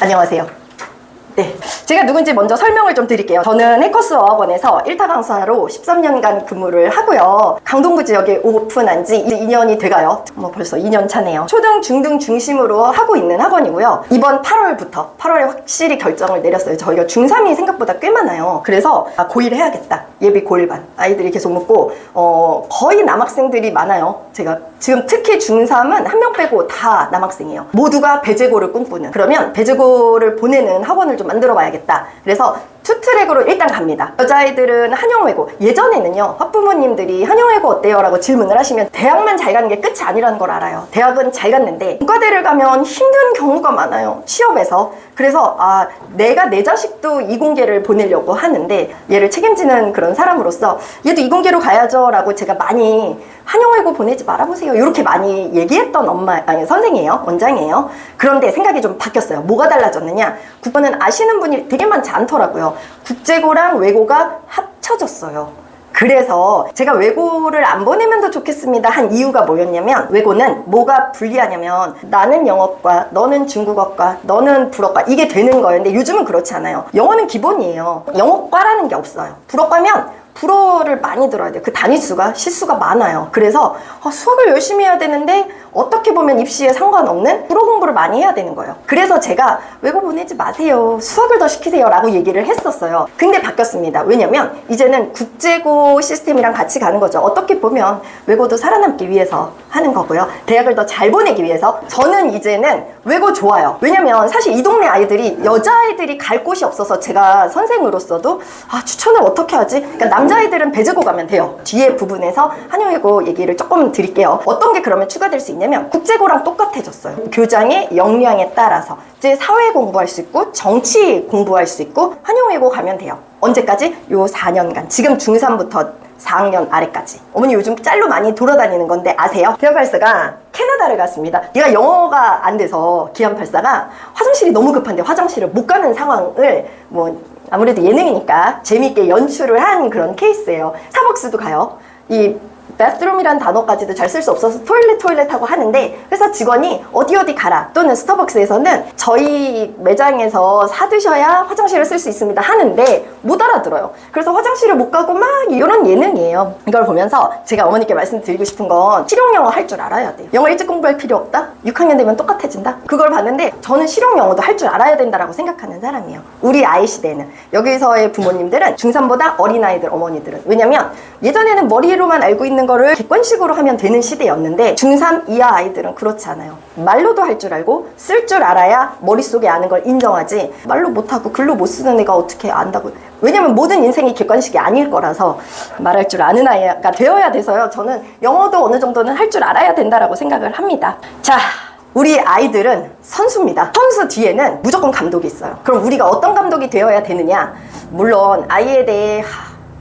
안녕하세요. 네. 제가 누군지 먼저 설명을 좀 드릴게요. 저는 해커스 어학원에서 1타 강사로 13년간 근무를 하고요. 강동구 지역에 오픈한 지 이제 2년이 돼가요. 뭐 벌써 2년 차네요. 초등, 중등 중심으로 하고 있는 학원이고요. 이번 8월부터 8월에 확실히 결정을 내렸어요. 저희가 중3이 생각보다 꽤 많아요. 그래서 아, 고1 해야겠다. 예비 고1반. 아이들이 계속 묻고 어, 거의 남학생들이 많아요. 제가 지금 특히 중3은 한 명 빼고 다 남학생이에요. 모두가 배제고를 꿈꾸는. 그러면 배제고를 보내는 학원을 좀 만들어 봐야겠다. 그래서 투트랙으로 일단 갑니다. 여자아이들은 한영외고 예전에는요 학부모님들이 한영외고 어때요? 라고 질문을 하시면 대학만 잘 가는 게 끝이 아니라는 걸 알아요. 대학은 잘 갔는데 문과대를 가면 힘든 경우가 많아요. 취업에서. 그래서 아 내가 내 자식도 이공계를 보내려고 하는데 얘를 책임지는 그런 사람으로서 얘도 이공계로 가야죠 라고 제가 많이 한영외고 보내지 말아보세요. 이렇게 많이 얘기했던 엄마, 아니, 선생이에요. 원장이에요. 그런데 생각이 좀 바뀌었어요. 뭐가 달라졌느냐? 국어는 아시는 분이 되게 많지 않더라고요. 국제고랑 외고가 합쳐졌어요. 그래서 제가 외고를 안 보내면 더 좋겠습니다 한 이유가 뭐였냐면 외고는 뭐가 불리하냐면 나는 영어과 너는 중국어과 너는 불어과 이게 되는 근데 요즘은 그렇지 않아요 영어는 기본이에요 영어과라는 게 없어요 불어과면 불어를 많이 들어야 돼요. 그 단위수가 실수가 많아요. 그래서 어, 수학을 열심히 해야 되는데 어떻게 보면 입시에 상관없는 불어 공부를 많이 해야 되는 거예요. 그래서 제가 외고 보내지 마세요. 수학을 더 시키세요. 라고 얘기를 했었어요. 근데 바뀌었습니다. 왜냐면 이제는 국제고 시스템이랑 같이 가는 거죠. 어떻게 보면 외고도 살아남기 위해서 하는 거고요. 대학을 더 잘 보내기 위해서 저는 이제는 외고 좋아요. 왜냐면 사실 이 동네 아이들이 여자아이들이 갈 곳이 없어서 제가 선생으로서도 아 추천을 어떻게 하지? 그러니까 남자아이들은 배제고 가면 돼요. 뒤에 부분에서 한영외고 얘기를 조금 드릴게요. 어떤 게 그러면 추가될 수 있냐 면 국제고랑 똑같아졌어요. 교장의 역량에 따라서 이제 사회 공부할 수 있고 정치 공부할 수 있고 한영외고 가면 돼요. 언제까지? 요 4년간. 지금 중3부터 4학년 아래까지. 어머니 요즘 짤로 많이 돌아다니는 건데 아세요? 기안84가 캐나다를 갔습니다. 얘가 영어가 안 돼서 기안84가 화장실이 너무 급한데 화장실을 못 가는 상황을 뭐 아무래도 예능이니까 재미있게 연출을 한 그런 케이스예요. 스타벅스도 가요. 이 bathroom이란 단어까지도 잘 쓸 수 없어서 토일렛 토일렛 하고 하는데 회사 직원이 어디 어디 가라 또는 스타벅스에서는 저희 매장에서 사드셔야 화장실을 쓸 수 있습니다 하는데 못 알아들어요. 그래서 화장실을 못 가고 막 이런 예능이에요. 이걸 보면서 제가 어머니께 말씀드리고 싶은 건 실용 영어 할 줄 알아야 돼요. 영어 일찍 공부할 필요 없다? 6학년 되면 똑같아진다? 그걸 봤는데 저는 실용 영어도 할 줄 알아야 된다라고 생각하는 사람이에요. 우리 아이 시대는. 여기서의 부모님들은 중3보다 어린아이들 어머니들은. 왜냐면 예전에는 머리로만 알고 있는 거를 객관식으로 하면 되는 시대였는데 중3 이하 아이들은 그렇지 않아요. 말로도 할 줄 알고 쓸 줄 알아야 머릿속에 아는 걸 인정하지 말로 못하고 글로 못 쓰는 애가 어떻게 안다고 왜냐면 모든 인생이 객관식이 아닐 거라서 말할 줄 아는 아이가 되어야 돼서요. 저는 영어도 어느 정도는 할 줄 알아야 된다라고 생각을 합니다. 자, 우리 아이들은 선수입니다. 선수 뒤에는 무조건 감독이 있어요. 그럼 우리가 어떤 감독이 되어야 되느냐? 물론 아이에 대해 하,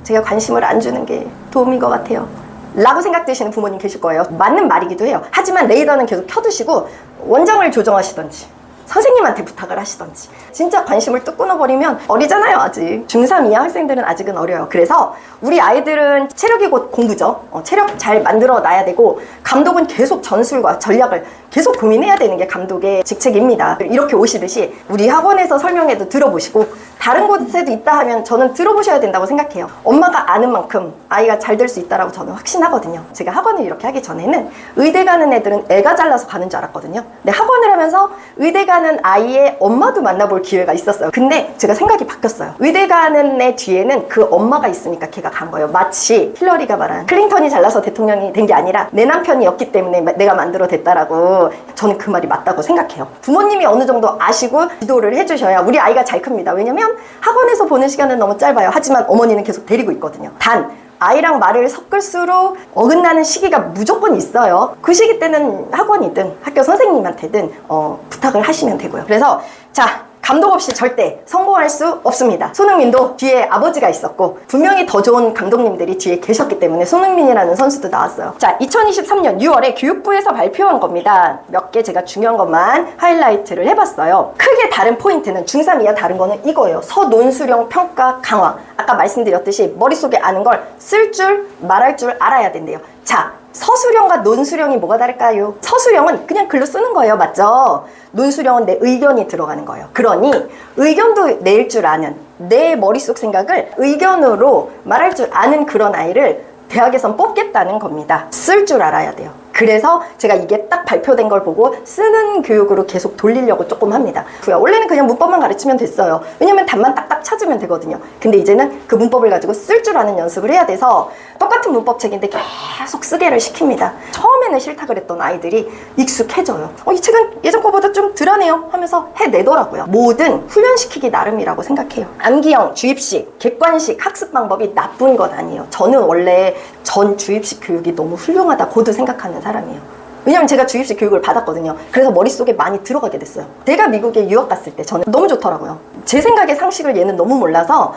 제가 관심을 안 주는 게 도움인 것 같아요. 라고 생각되시는 부모님 계실 거예요. 맞는 말이기도 해요. 하지만 레이더는 계속 켜두시고 원장을 조정하시던지 선생님한테 부탁을 하시던지 진짜 관심을 뚝 끊어버리면 어리잖아요 아직 중3 이하 학생들은 아직은 어려요 그래서 우리 아이들은 체력이 곧 공부죠 어, 체력 잘 만들어 놔야 되고 감독은 계속 전술과 전략을 계속 고민해야 되는 게 감독의 직책입니다. 이렇게 오시듯이 우리 학원에서 설명해도 들어보시고 다른 곳에도 있다 하면 저는 들어보셔야 된다고 생각해요. 엄마가 아는 만큼 아이가 잘 될 수 있다라고 저는 확신하거든요. 제가 학원을 이렇게 하기 전에는 의대 가는 애들은 애가 잘라서 가는 줄 알았거든요. 근데 학원을 하면서 의대 가는 아이의 엄마도 만나볼 기회가 있었어요. 근데 제가 생각이 바뀌었어요. 의대 가는 애 뒤에는 그 엄마가 있으니까 걔가 간 거예요. 마치 힐러리가 말한 클린턴이 잘나서 대통령이 된 게 아니라 내 남편이었기 때문에 내가 만들어 됐다라고 저는 그 말이 맞다고 생각해요 부모님이 어느 정도 아시고 지도를 해주셔야 우리 아이가 잘 큽니다 왜냐면 학원에서 보는 시간은 너무 짧아요 하지만 어머니는 계속 데리고 있거든요 단 아이랑 말을 섞을수록 어긋나는 시기가 무조건 있어요. 그 시기 때는 학원이든 학교 선생님한테든 어, 부탁을 하시면 되고요. 그래서 자 감독 없이 절대 성공할 수 없습니다. 손흥민도 뒤에 아버지가 있었고 분명히 더 좋은 감독님들이 뒤에 계셨기 때문에 손흥민이라는 선수도 나왔어요. 자, 2023년 6월에 교육부에서 발표한 겁니다. 몇 개 제가 중요한 것만 하이라이트를 해봤어요. 크게 다른 포인트는 중3 이하 다른 거는 이거예요. 서논수령 평가 강화. 아까 말씀드렸듯이 머릿속에 아는 걸 쓸 줄, 말할 줄 알아야 된대요. 자, 서술형과 논술형이 뭐가 다를까요? 서술형은 그냥 글로 쓰는 거예요. 맞죠? 논술형은 내 의견이 들어가는 거예요. 그러니 의견도 낼 줄 아는 내 머릿속 생각을 의견으로 말할 줄 아는 그런 아이를 대학에선 뽑겠다는 겁니다. 쓸 줄 알아야 돼요. 그래서 제가 이게 딱 발표된 걸 보고 쓰는 교육으로 계속 돌리려고 조금 합니다. 원래는 그냥 문법만 가르치면 됐어요. 왜냐면 답만 딱딱 찾으면 되거든요. 근데 이제는 그 문법을 가지고 쓸 줄 아는 연습을 해야 돼서 똑같은 문법책인데 계속 쓰게를 시킵니다. 처음 에는 싫다 그랬던 아이들이 익숙해져요. 어, 이 책은 예전 거보다 좀 덜하네요 하면서 해내더라고요. 뭐든 훈련시키기 나름이라고 생각해요. 암기형, 주입식, 객관식 학습 방법이 나쁜 건 아니에요. 저는 원래 전 주입식 교육이 너무 훌륭하다고도 생각하는 사람이에요. 왜냐면 제가 주입식 교육을 받았거든요. 그래서 머릿속에 많이 들어가게 됐어요. 내가 미국에 유학 갔을 때 저는 너무 좋더라고요. 제 생각의 상식을 얘는 너무 몰라서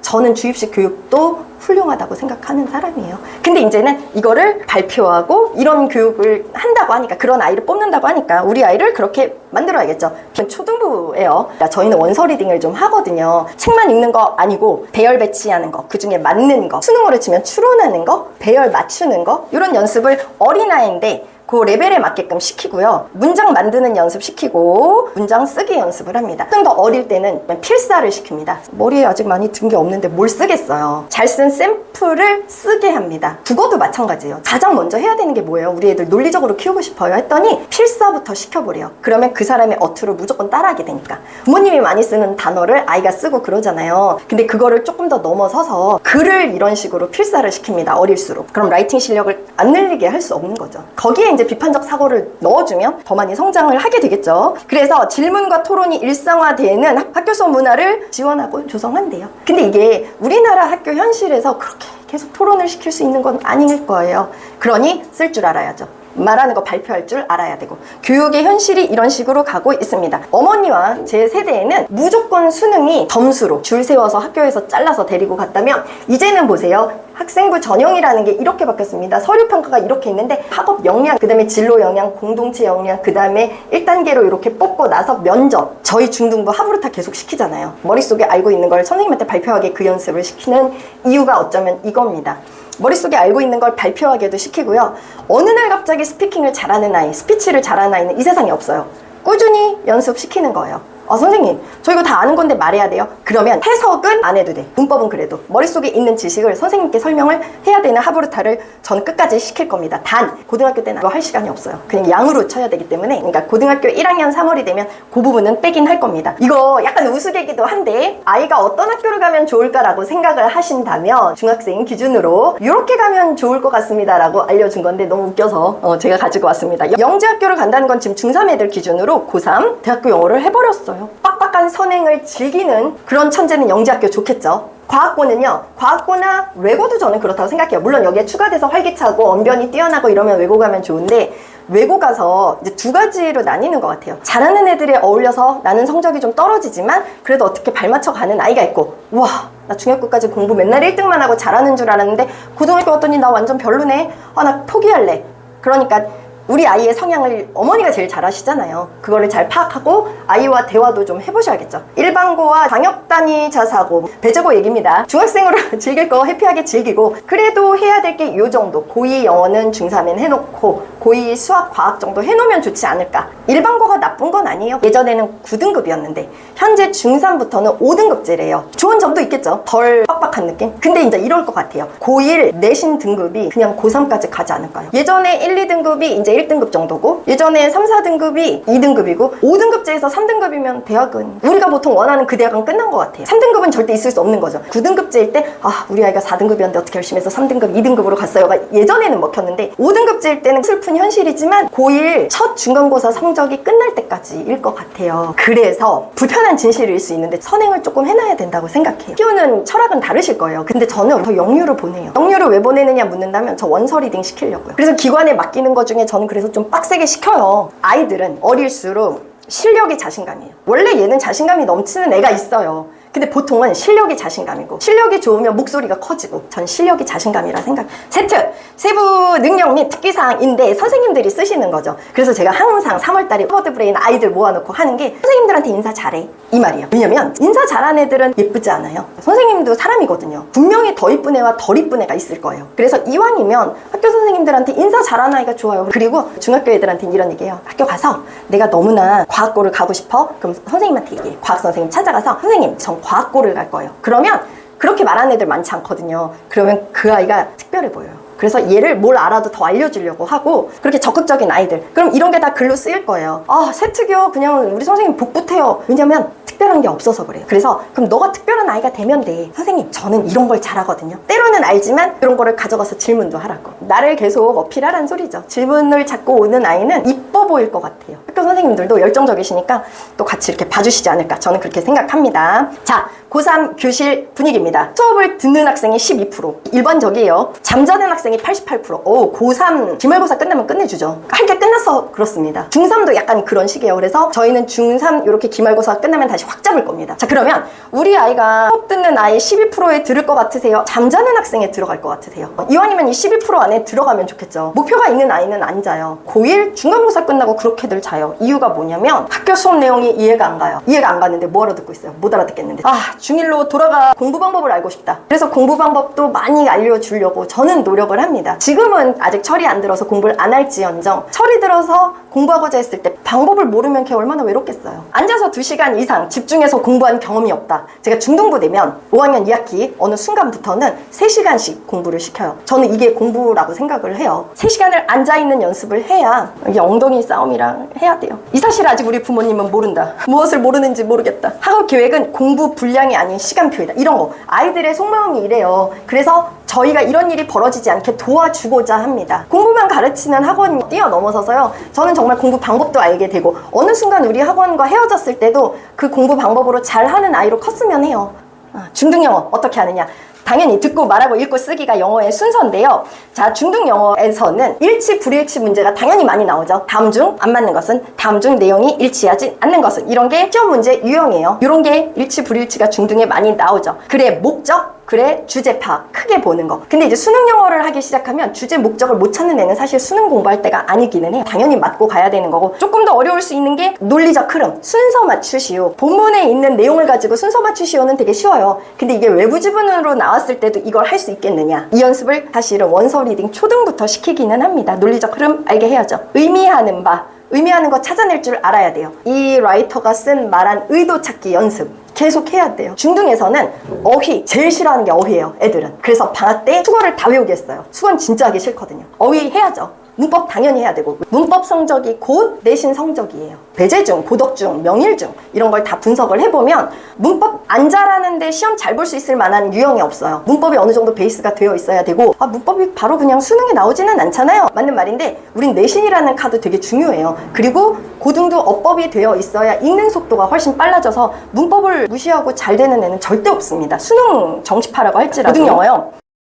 저는 주입식 교육도 훌륭하다고 생각하는 사람이에요. 근데 이제는 이거를 발표하고 이런 교육을 한다고 하니까 그런 아이를 뽑는다고 하니까 우리 아이를 그렇게 만들어야겠죠. 전 초등부예요. 그러니까 저희는 원서 리딩을 좀 하거든요. 책만 읽는 거 아니고 배열 배치하는 거, 그 중에 맞는 거, 수능으로 치면 추론하는 거, 배열 맞추는 거 이런 연습을 어린아이인데 그 레벨에 맞게끔 시키고요. 문장 만드는 연습 시키고 문장 쓰기 연습을 합니다. 좀 더 어릴 때는 필사를 시킵니다. 머리에 아직 많이 든 게 없는데 뭘 쓰겠어요. 잘 쓴 샘플을 쓰게 합니다. 국어도 마찬가지예요. 가장 먼저 해야 되는 게 뭐예요? 우리 애들 논리적으로 키우고 싶어요 했더니 필사부터 시켜버려요. 그러면 그 사람의 어투를 무조건 따라하게 되니까. 부모님이 많이 쓰는 단어를 아이가 쓰고 그러잖아요. 근데 그거를 조금 더 넘어서서 글을 이런 식으로 필사를 시킵니다. 어릴수록. 그럼 라이팅 실력을 안 늘리게 할 수 없는 거죠. 거기에 이제 비판적 사고를 넣어주면 더 많이 성장을 하게 되겠죠. 그래서 질문과 토론이 일상화되는 학교 수업 문화를 지원하고 조성한대요. 근데 이게 우리나라 학교 현실에서 그렇게 계속 토론을 시킬 수 있는 건 아닐 거예요. 그러니 쓸 줄 알아야죠. 말하는 거 발표할 줄 알아야 되고 교육의 현실이 이런 식으로 가고 있습니다. 어머니와 제 세대에는 무조건 수능이 점수로 줄 세워서 학교에서 잘라서 데리고 갔다면 이제는 보세요. 학생부 전형이라는 게 이렇게 바뀌었습니다. 서류 평가가 이렇게 있는데 학업 역량, 그다음에 진로 역량, 공동체 역량, 그다음에 1단계로 이렇게 뽑고 나서 면접. 저희 중등부 하부로 다 계속 시키잖아요. 머릿속에 알고 있는 걸 선생님한테 발표하게 그 연습을 시키는 이유가 어쩌면 이겁니다. 머릿속에 알고 있는 걸 발표하게도 시키고요. 어느 날 갑자기 스피킹을 잘하는 아이, 스피치를 잘하는 아이는 이 세상에 없어요. 꾸준히 연습시키는 거예요. 아, 선생님, 저 이거 다 아는 건데 말해야 돼요? 그러면 해석은 안 해도 돼. 문법은 그래도. 머릿속에 있는 지식을 선생님께 설명을 해야 되는 하부르타를 전 끝까지 시킬 겁니다. 단, 고등학교 때는 이거 할 시간이 없어요. 그냥 양으로 쳐야 되기 때문에. 그러니까 고등학교 1학년 3월이 되면 그 부분은 빼긴 할 겁니다. 이거 약간 우스개기도 한데, 아이가 어떤 학교를 가면 좋을까라고 생각을 하신다면, 중학생 기준으로, 이렇게 가면 좋을 것 같습니다 라고 알려준 건데, 너무 웃겨서 어, 제가 가지고 왔습니다. 영재학교를 간다는 건 지금 중3 애들 기준으로 고3 대학교 영어를 해버렸 어요. 빡빡한 선행을 즐기는 그런 천재는 영재학교 좋겠죠. 과학고는요, 과학고나 외고도 저는 그렇다고 생각해요. 물론 여기에 추가돼서 활기차고 언변이 뛰어나고 이러면 외고 가면 좋은데, 외고 가서 이제 두 가지로 나뉘는 것 같아요. 잘하는 애들에 어울려서 나는 성적이 좀 떨어지지만 그래도 어떻게 발맞춰 가는 아이가 있고, 와, 나 중학교까지 공부 맨날 1등만 하고 잘하는 줄 알았는데 고등학교 왔더니 나 완전 별로네. 아, 나 포기할래. 그러니까 우리 아이의 성향을 어머니가 제일 잘 아시잖아요. 그거를 잘 파악하고 아이와 대화도 좀 해보셔야겠죠. 일반고와 방역 단위 자사고 배제고 얘기입니다. 중학생으로 즐길 거 해피하게 즐기고 그래도 해야 될게요 정도. 고2 영어는 중3엔 해놓고 고2 수학 과학 정도 해놓으면 좋지 않을까. 일반고가 나쁜 건 아니에요. 예전에는 9등급이었는데 현재 중3부터는 5등급제래요. 좋은 점도 있겠죠. 덜 빡빡한 느낌. 근데 이제 이럴 것 같아요. 고1 내신 등급이 그냥 고3까지 가지 않을까요? 예전에 1, 2등급이 이제 1등급 정도고 예전에 3, 4등급이 2등급이고 5등급제에서 3등급이면 대학은 우리가 보통 원하는 그 대학은 끝난 것 같아요. 3등급은 절대 있을 수 없는 거죠. 9등급제일 때 아 우리 아이가 4등급이었는데 어떻게 열심히 해서 3등급, 2등급으로 갔어요가 예전에는 먹혔는데 5등급제일 때는 슬픈 현실이지만 고1 첫 중간고사 성적이 끝날 때까지일 것 같아요. 그래서 불편한 진실일 수 있는데 선행을 조금 해놔야 된다고 생각해요. 키우는 철학은 다르실 거예요. 근데 저는 저 영유를 보내요. 영유를 왜 보내느냐 묻는다면 저 원서 리딩 시키려고요. 그래서 기관에 맡기는 것 중에 저는 그래서 좀 빡세게 시켜요. 아이들은 어릴수록 실력이 자신감이에요. 원래 얘는 자신감이 넘치는 애가 있어요. 근데 보통은 실력이 자신감이고 실력이 좋으면 목소리가 커지고 전 실력이 자신감이라 생각. 세트 세부 능력 및 특기사항인데 선생님들이 쓰시는 거죠. 그래서 제가 항상 3월달에 하버드 브레인 아이들 모아놓고 하는 게 선생님들한테 인사 잘해 이 말이에요. 왜냐면 인사 잘하는 애들은 예쁘지 않아요. 선생님도 사람이거든요. 분명히 더 이쁜 애와 덜 이쁜 애가 있을 거예요. 그래서 이왕이면 학교 선생님들한테 인사 잘하는 아이가 좋아요. 그리고 중학교 애들한테는 이런 얘기해요. 학교 가서 내가 너무나 과학고를 가고 싶어? 그럼 선생님한테 얘기해. 과학 선생님 찾아가서 선생님 전 과학고를 갈 거예요. 그러면 그렇게 말하는 애들 많지 않거든요. 그러면 그 아이가 특별해 보여요. 그래서 얘를 뭘 알아도 더 알려주려고 하고 그렇게 적극적인 아이들 그럼 이런 게 다 글로 쓰일 거예요 아 세특이요 그냥 우리 선생님 복붙해요 왜냐면 특별한 게 없어서 그래요. 그래서 그럼 너가 특별한 아이가 되면 돼. 선생님 저는 이런 걸 잘하거든요. 때로는 알지만 그런 거를 가져가서 질문도 하라고. 나를 계속 어필하라는 소리죠. 질문을 자꾸 오는 아이는 이뻐 보일 것 같아요. 학교 선생님들도 열정적이시니까 또 같이 이렇게 봐주시지 않을까 저는 그렇게 생각합니다. 자 고3 교실 분위기입니다. 수업을 듣는 학생이 12% 일반적이에요. 잠자는 학생이 88% 오, 고3 기말고사 끝나면 끝내주죠. 할 게 끝났어 그렇습니다. 중3도 약간 그런 식이에요. 그래서 저희는 중3 이렇게 기말고사 끝나면 다시 확 잡을 겁니다. 자 그러면 우리 아이가 수업 듣는 아이 12%에 들을 것 같으세요? 잠자는 학생에 들어갈 것 같으세요? 이왕이면 이 12% 안에 들어가면 좋겠죠. 목표가 있는 아이는 안 자요. 고1 중간고사 끝나고 그렇게들 자요. 이유가 뭐냐면 학교 수업 내용이 이해가 안 가요. 이해가 안 가는데 뭐하러 듣고 있어요? 못 알아듣겠는데. 아 중1로 돌아가 공부 방법을 알고 싶다. 그래서 공부 방법도 많이 알려주려고 저는 노력을 합니다. 지금은 아직 철이 안 들어서 공부를 안 할지언정 철이 들어서 공부하고자 했을 때 방법을 모르면 걔 얼마나 외롭겠어요. 앉아서 2시간 이상 집중해서 공부한 경험이 없다. 제가 중등부 되면 5학년 2학기 어느 순간부터는 3시간씩 공부를 시켜요. 저는 이게 공부라고 생각을 해요. 3시간을 앉아있는 연습을 해야 이게 엉덩이 싸움이랑 해야 돼요. 이 사실 아직 우리 부모님은 모른다. 무엇을 모르는지 모르겠다. 학업 계획은 공부 분량이 아닌 시간표이다. 이런 거. 아이들의 속마음이 이래요. 그래서 저희가 이런 일이 벌어지지 않게 도와주고자 합니다. 공부만 가르치는 학원이 뛰어넘어서서요. 저는 정말 공부 방법도 알게 되고 어느 순간 우리 학원과 헤어졌을 때도 그 공부 방법으로 잘하는 아이로 컸으면 해요. 아, 중등 영어 어떻게 하느냐? 당연히 듣고 말하고 읽고 쓰기가 영어의 순서인데요. 자, 중등 영어에서는 일치, 불일치 문제가 당연히 많이 나오죠. 다음 중 안 맞는 것은, 다음 중 내용이 일치하지 않는 것은, 이런 게 시험 문제 유형이에요. 이런 게 일치, 불일치가 중등에 많이 나오죠. 그래, 목적, 그래 주제 파악 크게 보는 거. 근데 이제 수능 영어를 하기 시작하면 주제 목적을 못 찾는 애는 사실 수능 공부할 때가 아니기는 해. 당연히 맞고 가야 되는 거고. 조금 더 어려울 수 있는 게 논리적 흐름 순서 맞추시오. 본문에 있는 내용을 가지고 순서 맞추시오는 되게 쉬워요. 근데 이게 외부 지문으로 나왔을 때도 이걸 할 수 있겠느냐. 이 연습을 사실은 원서 리딩 초등부터 시키기는 합니다. 논리적 흐름 알게 해야죠. 의미하는 바. 의미하는 거 찾아낼 줄 알아야 돼요. 이 라이터가 쓴 말한 의도 찾기 연습. 계속 해야 돼요. 중등에서는 어휘, 제일 싫어하는 게 어휘예요, 애들은. 그래서 방학 때 수거를 다 외우게 했어요. 수거는 진짜 하기 싫거든요. 어휘 해야죠. 문법 당연히 해야 되고 문법 성적이 곧 내신 성적이에요. 배제중, 고덕중, 명일중 이런 걸 다 분석을 해보면 문법 안 잘하는데 시험 잘 볼 수 있을 만한 유형이 없어요. 문법이 어느 정도 베이스가 되어 있어야 되고 아 문법이 바로 그냥 수능에 나오지는 않잖아요. 맞는 말인데 우린 내신이라는 카드 되게 중요해요. 그리고 고등도 어법이 되어 있어야 읽는 속도가 훨씬 빨라져서 문법을 무시하고 잘 되는 애는 절대 없습니다. 수능 정시파라고 할지라도 고등 영어요.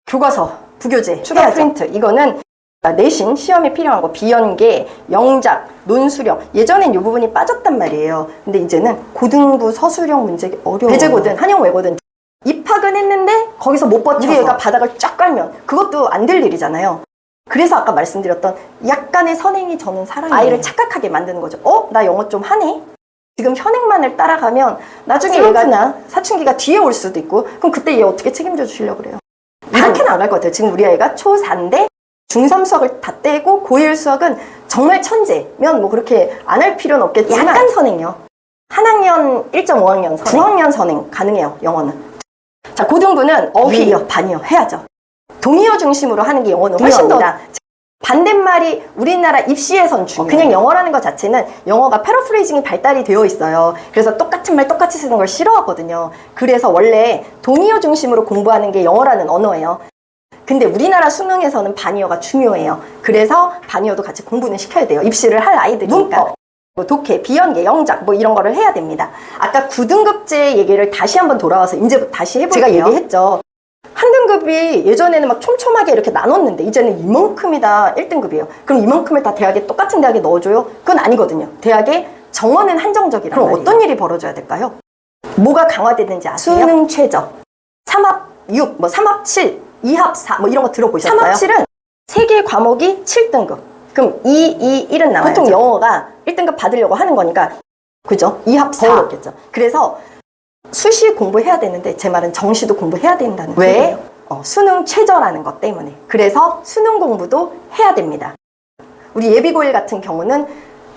교과서, 부교재, 추가 프린트 이거는 내신 시험에 필요한 거 비연계, 영작, 논수령 예전엔 이 부분이 빠졌단 말이에요. 근데 이제는 고등부 서술형 문제 어려워. 배제고든 한영 외고든 입학은 했는데 거기서 못 버텨서 우리 애가 바닥을 쫙 깔면 그것도 안 될 일이잖아요. 그래서 아까 말씀드렸던 약간의 선행이 저는 살아요. 아이를 착각하게 만드는 거죠. 어? 나 영어 좀 하네? 지금 현행만을 따라가면 나중에 얘가 사춘기가 뒤에 올 수도 있고 그럼 그때 얘 어떻게 책임져 주시려고 그래요? 이렇게는 안갈것 같아요. 지금 우리 아이가 초4인데 중3 수학을 다 떼고 고1 수학은 정말 천재면 뭐 그렇게 안 할 필요는 없겠지만 약간 선행이요. 한 학년 1.5학년 선행, 9학년 선행 가능해요. 영어는. 자 고등부는 어휘요, 반이요 해야죠. 동의어 중심으로 하는 게 영어는 훨씬 더 반대말이 우리나라 입시에선 중요해요. 그냥 영어라는 것 자체는 영어가 패러프레이징이 발달이 되어 있어요. 그래서 똑같은 말 똑같이 쓰는 걸 싫어하거든요. 그래서 원래 동의어 중심으로 공부하는 게 영어라는 언어예요. 근데 우리나라 수능에서는 반이어가 중요해요. 그래서 반이어도 같이 공부는 시켜야 돼요. 입시를 할 아이들이니까. 문법. 뭐 독해, 비연계, 영작 뭐 이런 거를 해야 됩니다. 아까 9등급제 얘기를 다시 한번 돌아와서 이제 다시 해볼게요. 제가 얘기했죠. 한 등급이 예전에는 막 촘촘하게 이렇게 나눴는데 이제는 이만큼이다 1등급이에요. 그럼 이만큼을 다 대학에 똑같은 대학에 넣어줘요? 그건 아니거든요. 대학에 정원은 한정적이라 그럼 어떤 일이 벌어져야 될까요? 뭐가 강화되는지 아세요? 수능 최저. 3합 6, 뭐 3합 7, 2합 4, 뭐 이런 거 들어보셨어요? 3합 7은 세 개 과목이 7등급. 그럼 2, 2, 1은 나와요. 보통 영어가 1등급 받으려고 하는 거니까 그죠? 2합 4. 어렵겠죠. 그래서 수시 공부해야 되는데 제 말은 정시도 공부해야 된다는 왜? 소리예요. 어, 수능 최저라는 것 때문에. 그래서 수능 공부도 해야 됩니다. 우리 예비고일 같은 경우는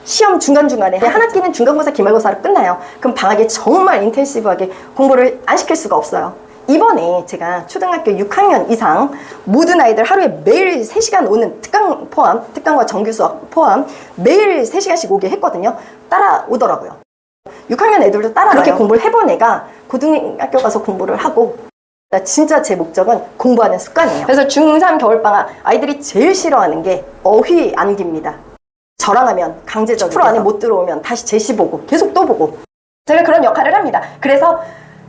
시험 중간중간에 한 학기는 중간고사, 기말고사로 끝나요. 그럼 방학에 정말 인텐시브하게 공부를 안 시킬 수가 없어요. 이번에 제가 초등학교 6학년 이상 모든 아이들 하루에 매일 3시간 오는 특강 포함, 특강과 정규 수업 포함 매일 3시간씩 오게 했거든요. 따라오더라고요. 6학년 애들도 따라 그렇게 공부를 해본 애가 고등학교 가서 공부를 하고 나 진짜 제 목적은 공부하는 습관이에요. 그래서 중3 겨울방학 아이들이 제일 싫어하는 게 어휘 암기입니다. 저랑 하면 강제적 10% 안에 못 들어오면 다시 제시 보고 계속 또 보고 제가 그런 역할을 합니다. 그래서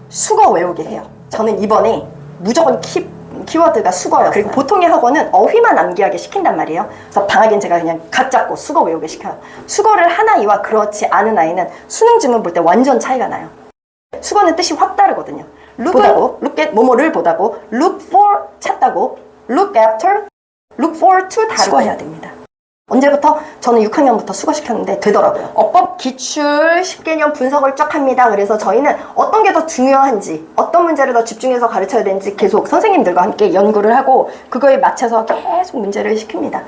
수거 외우게 해요. 저는 이번에 무조건 키, 키워드가 수거예요. 그리고 보통의 학원은 어휘만 암기하게 시킨단 말이에요. 그래서 방학엔 제가 그냥 각 잡고 수거 외우게 시켜요. 수거를 한 아이와 그렇지 않은 아이는 수능 지문 볼 때 완전 차이가 나요. 수거는 뜻이 확 다르거든요. look 보다고, look at 뭐뭐를 보다고, look for 찾다고, look after, look for to 다르고 수거해야 됩니다. 언제부터? 저는 6학년부터 수거시켰는데 되더라고요. 어법, 기출, 10개년 분석을 쫙 합니다. 그래서 저희는 어떤 게 더 중요한지, 어떤 문제를 더 집중해서 가르쳐야 되는지 계속 선생님들과 함께 연구를 하고 그거에 맞춰서 계속 문제를 시킵니다.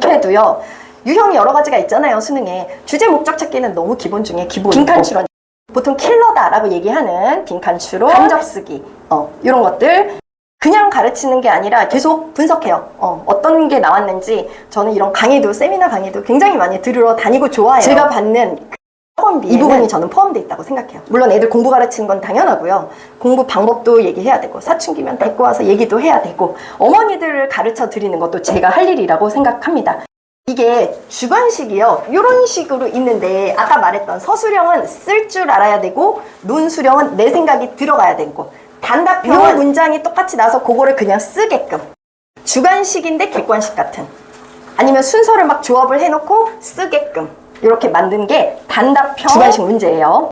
그래도요, 유형이 여러 가지가 있잖아요, 수능에. 주제 목적 찾기는 너무 기본 중에 기본. 빈칸추론. 보통 킬러다라고 얘기하는 빈칸추론, 간접쓰기, 어, 이런 것들. 그냥 가르치는 게 아니라 계속 분석해요. 어, 어떤 게 나왔는지 저는 이런 강의도 세미나 강의도 굉장히 많이 들으러 다니고 좋아해요. 제가 받는 그 학원비 이 부분이 저는 포함되어 있다고 생각해요. 물론 애들 공부 가르치는 건 당연하고요. 공부 방법도 얘기해야 되고 사춘기면 데리고 와서 얘기도 해야 되고 어머니들을 가르쳐 드리는 것도 제가 할 일이라고 생각합니다. 이게 주관식이요. 이런 식으로 있는데 아까 말했던 서술형은 쓸 줄 알아야 되고 논술형은 내 생각이 들어가야 되고 단답형은 문장이 똑같이 나서 그거를 그냥 쓰게끔. 주관식인데 객관식 같은. 아니면 순서를 막 조합을 해놓고 쓰게끔. 이렇게 만든 게 단답형 주관식 문제예요.